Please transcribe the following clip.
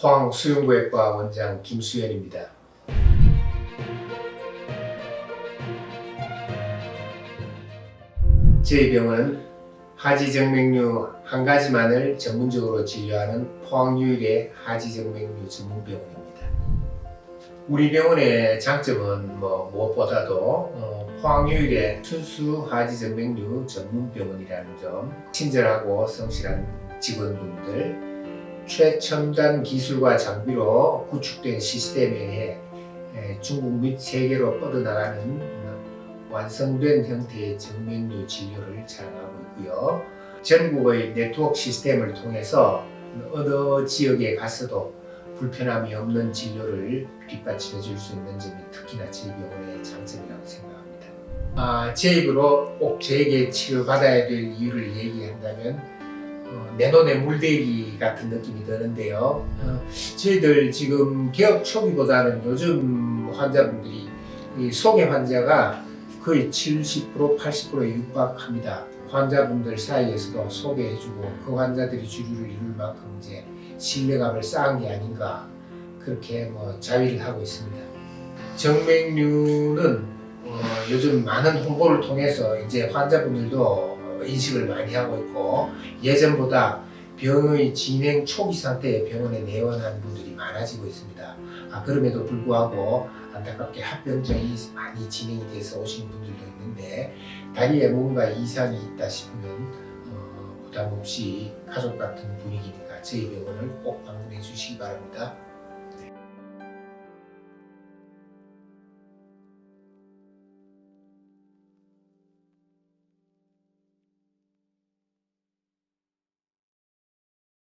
포항 수영구획과 원장 김수현입니다. 저희 병원은 하지정맥류 한 가지만을 전문적으로 진료하는 포항 유일의 하지정맥류 전문병원입니다. 우리 병원의 장점은 뭐 무엇보다도 어, 포항 유일의 순수 하지정맥류 전문병원이라는 점, 친절하고 성실한 직원분들, 최첨단 기술과 장비로 구축된 시스템에 중국 및 세계로 뻗어나가는 음, 완성된 형태의 정맥류 진료를 자랑하고 있고요. 전국의 네트워크 시스템을 통해서 어느 지역에 가서도 불편함이 없는 진료를 뒷받침해 줄 수 있는 점이 특히나 저희 병원의 장점이라고 생각합니다. 아, 제 입으로 꼭 저에게 치료받아야 될 이유를 얘기한다면 어, 내 눈에 물대기 같은 느낌이 드는데요. 어, 저희들 지금 개업 초기보다는 요즘 환자분들이 이 소개 환자가 거의 70% 80%에 육박합니다. 환자분들 사이에서도 소개해주고 그 환자들이 주류를 이룰 만큼 이제 신뢰감을 쌓은 게 아닌가 그렇게 뭐 자위를 하고 있습니다. 정맥류는 어, 요즘 많은 홍보를 통해서 이제 환자분들도 어, 인식을 많이 하고 있고 예전보다 병의 진행 초기 상태에 병원에 내원하는 분들이 많아지고 있습니다. 아, 그럼에도 불구하고 안타깝게 합병증이 많이 진행이 돼서 오시는 분들도 있는데 다리에 뭔가 이상이 있다 싶으면 어, 부담 없이 가족 같은 분위기니까 저희 병원을 꼭 방문해 주시기 바랍니다.